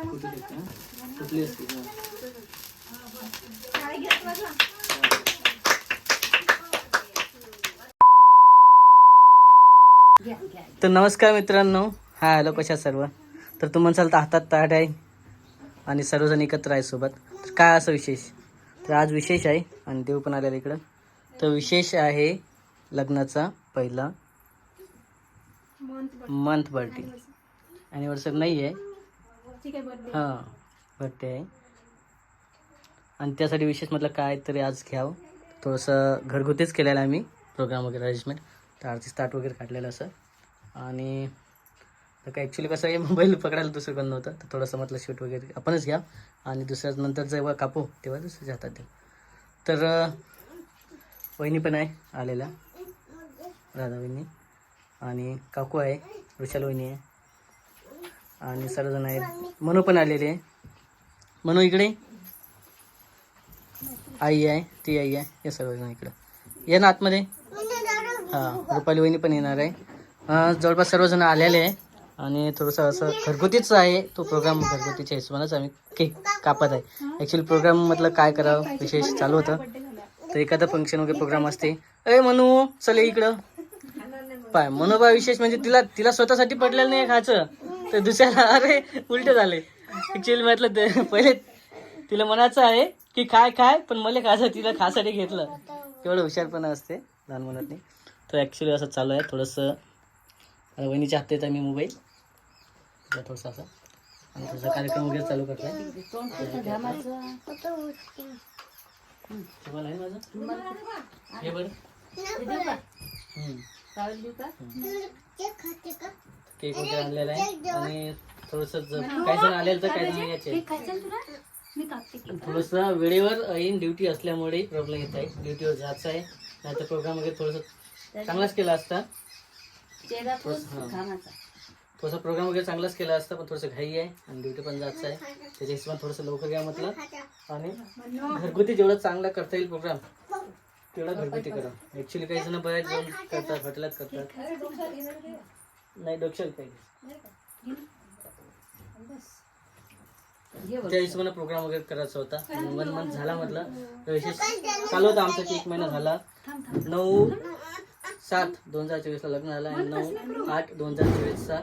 कुठली असते. तर नमस्कार मित्रांनो हा हॅलो कशा सर्व? तर तुम्हाला चालतं हातात ताट आहे आणि सर्वजण एकत्र आहे सोबत. तर काय असं विशेष? तर आज विशेष आहे आणि देव पण आलेला इकडं. तर विशेष आहे लग्नाचा पहिला मंथ बर्थडे ॲनिव्हर्सरी नाही आहे हां बर्थडे आहे. आणि त्यासाठी विशेष म्हटलं काय तरी आज घ्यावं. थोडंसं घरगुतीच केलेलं आहे मी प्रोग्राम वगैरे अरेंजमेंट तर आरती स्टार्ट वगैरे काढलेलं असं. आणि तर काय ॲक्च्युली कसं आहे मोबाईल पकडायला दुसरं नव्हतं. तर थोडंसं म्हटलं शूट वगैरे आपणच घ्या. आणि दुसऱ्या नंतर जेव्हा कापू तेव्हा दुसऱ्याच्या हातात देऊ. तर वहिनी पण आहे आलेल्या. राधा वहिनी आणि काकू आहे वृषाल वहिनी आहे. आणि सर्वजण आहेत. मनू पण आलेले मनू इकडे? आई आहे ती आई आहे. हे सर्वजण इकडं. ये ना आतमध्ये. हां रुपाली वहिनी पण येणार आहे. जवळपास सर्वजण आलेले आहे. आणि थोडंसं असं घरगुतीच आहे. तो प्रोग्राम घरगुतीच्या हिशोबानेच आम्ही केक कापत आहे. ॲक्च्युली प्रोग्राम म्हटलं काय करावं विशेष चालू होतं. तर एखादं फंक्शन वगैरे प्रोग्राम असते. अरे मनू चले इकडं. पाय मनोबा विशेष म्हणजे तिला तिला स्वतःसाठी पडलेलं नाही खायचं. तर दुसऱ्याला अरे उलट झाले. ऍक्च्युअली म्हटलं ते पहिले तिला म्हणायचं आहे की काय काय पण मला खायचं तिला खासाठी घेतलं. तेवढं हुशारपणा असते लहान मुलांनी. तर ॲक्च्युली असं चालू आहे थोडंसं वहिनीच्या हातात आहे मी मोबाईल थोडंसं असं. आणि थोडंसं कार्यक्रम वगैरे चालू करतोय. तुम्हाला आहे माझं? हे बरं. केक वगैरे आणलेला आहे. आणि थोडस काही जण आलेलं तर काही जण याचे. थोडस वेळेवर येईन ड्युटी असल्यामुळे प्रॉब्लेम येत आहे. ड्युटीवर जायचं आहे. नाहीतर प्रोग्राम वगैरे थोडस चांगलाच केला असता. थोडासा प्रोग्राम वगैरे चांगलाच केला असता पण थोडंसं घाई आहे. आणि ड्युटी पण जायचं आहे. त्याच्या हिशोबाने थोडंसं लवकर घ्या म्हटलं. आणि घरगुती जेवढं चांगला करता येईल प्रोग्राम तेवढा घरगुती करा. ऍक्च्युली काही जण बऱ्याच जण करतात हॉटेलात करतात. नाही डोक्याला पाहिजे हिशोबाने प्रोग्राम वगैरे करायचा होता. वन मंथ झाला म्हटलं. तर विशेष चालू होता आमचा एक महिना झाला. नऊ सात दोन हजार चोवीसला लग्न झालं आणि नऊ आठ दोन हजार चोवीसचा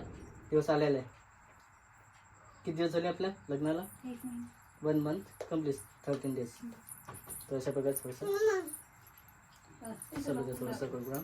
दिवस आलेला आहे. किती दिवस झाले आपल्या लग्नाला? One month complete thirteen days तर अशा प्रकारे थोडंसं. चालू होतं थोडंसं प्रोग्राम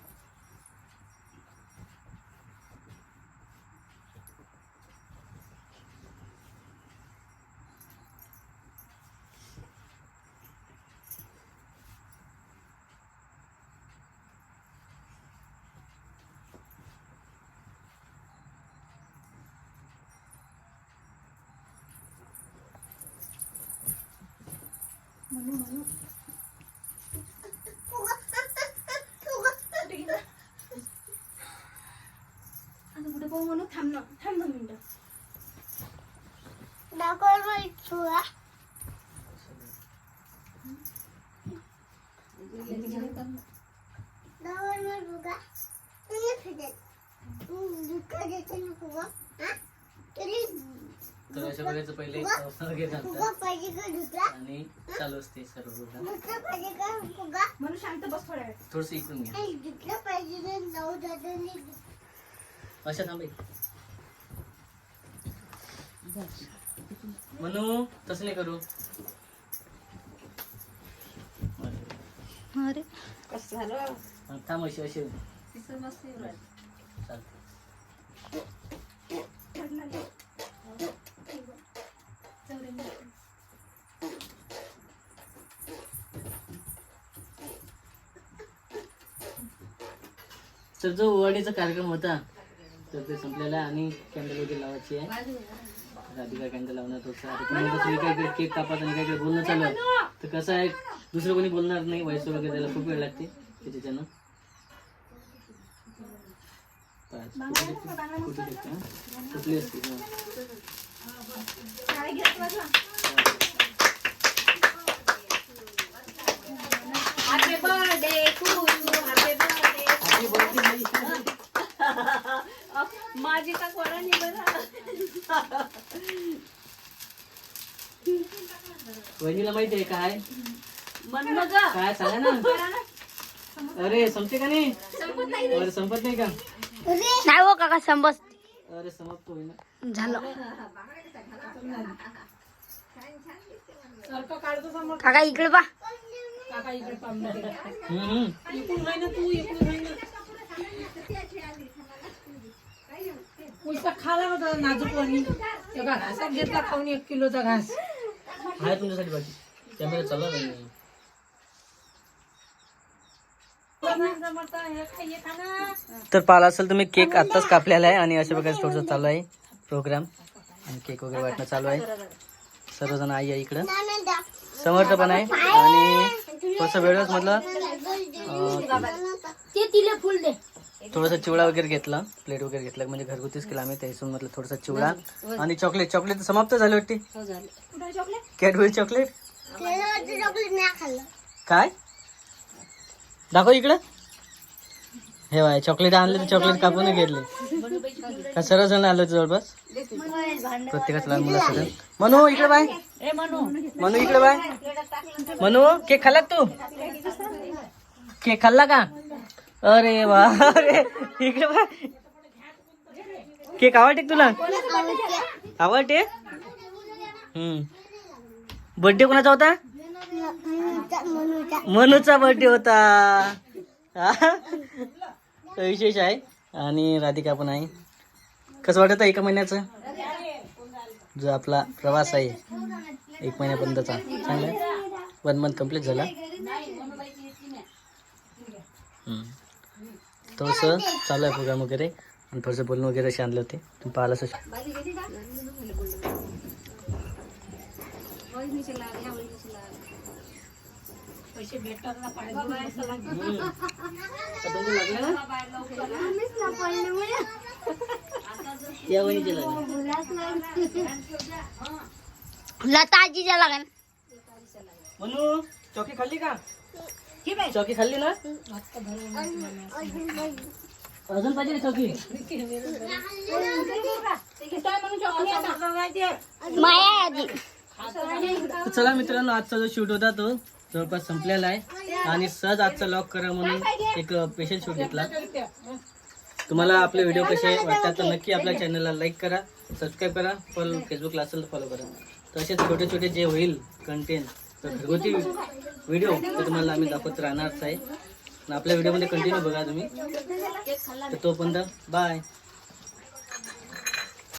나걸로 좋아. 나걸로 누가? 응, 누가 대체 누구가? 아, 그래. तर अशा प्रकारचं पहिले आणि चालू असते सर्व म्हणून शांत बस थोड्या वेळ. थोडस इकडून घ्या अशा थांबे म्हणू तसं नाही करू. अरे. कसं झालं? थांब अशी अशी. तिचं मस्त. चालते तर जो ओवाडीचा कार्यक्रम होता तर ते संपलेला आणि कॅन्डल वगैरे लावायची आहे. राधिका कॅन्डल लावणार होतं. तुम्ही काय केक कापत आणि काय इकडे बोलणं चालू आहे? तर कसं आहे दुसरं कोणी बोलणार नाही व्हायचं वगैरे त्याला खूप वेळ लागते. त्याच्यानं कुठली असते. Happy birthday to you happy birthday माझी का कोणाने बरं वहिनीला माहिती आहे काय? मन मग. काय सांगा ना? अरे संपते का नाही? नाही. अरे संपत नाही का? नाही हो काका संबस अरे समाप्त होईना झालं. काका इकडे पा खाला होता नाजूक वाणी. ते घास असा घेतला खाऊन एक किलोचा घास. आहे तुमच्यासाठी बाकी कॅमेरा चालू आहे नाही. तर पाहिला असेल तुम्ही केक आत्ताच कापलेला आहे आणि अशा प्रकारे थोडंसं चालू आहे प्रोग्राम. आणि केक वगैरे वाटणं चालू आहे. सर्वजण आई आहे इकडं. समर्थ पण आहे. आणि थोडंसं वेळच म्हटलं अं, ते तिला फुल दे. थोडासा चिवडा वगैरे घेतला. प्लेट वगैरे घेतला. म्हणजे घरगुतीच केला आम्ही. त्याच्यातून म्हटलं थोडासा चिवडा. आणि चॉकलेट. चॉकलेट समाप्त झाले वाटते. कॅडबरी चॉकलेट काय? दाखव इकडं. हे बाय चॉकलेट आणले तर चॉकलेट कापून घेतले. का सर्व जण आलो जवळपास? प्रत्येकाच लहान मुलासोबत मनू इकडे बाय. मनू इकडे बाय. मनू केक खाल्ला तू? केक खाल्ला का? अरे वा अरे इकडे बाय. केक आवडते तुला? आवडते? हम्म. बर्थडे कोणाचा होता? मनूचा. बर्थडे होता. विशेष आहे. आणि राधिका पण आहे. कसं वाटत आहे एका महिन्याचं? जो आपला प्रवास आहे एक महिन्यापर्यंतचा. चांगला आहे. वन मंथ कंप्लीट झाला. थोडंसं चालू आहे प्रोग्राम वगैरे. आणि थोडंसं बोलणं वगैरे असे आणले होते. तुम्ही पाहिलं असं पैसे भेटतात ना पाहिजे लागले लता आजीच्या लागण मनू चौकी खाल्ली का? चौकी खाल्ली ना? अजून पाहिजे. चौकी? माया आजी. चला मित्रांनो आजचा जो शूट होता तो जवळपास संपलेला आहे. आणि सहज आजचा लॉक करा म्हणून एक स्पेशल शूट घेतला. तुम्हाला आपले व्हिडिओ कसे वाटतात तर नक्की आपल्या चॅनलला लाईक करा सबस्क्राईब करा फॉलो फेसबुकला असेल तर फॉलो करा. तसेच छोटे छोटे जे होईल कंटेंट तर घरगुती व्हिडिओ ते तुम्हाला आम्ही दाखवत राहणारच आहे. आपल्या व्हिडिओमध्ये कंटिन्यू बघा तुम्ही. तर तोपर्यंत बाय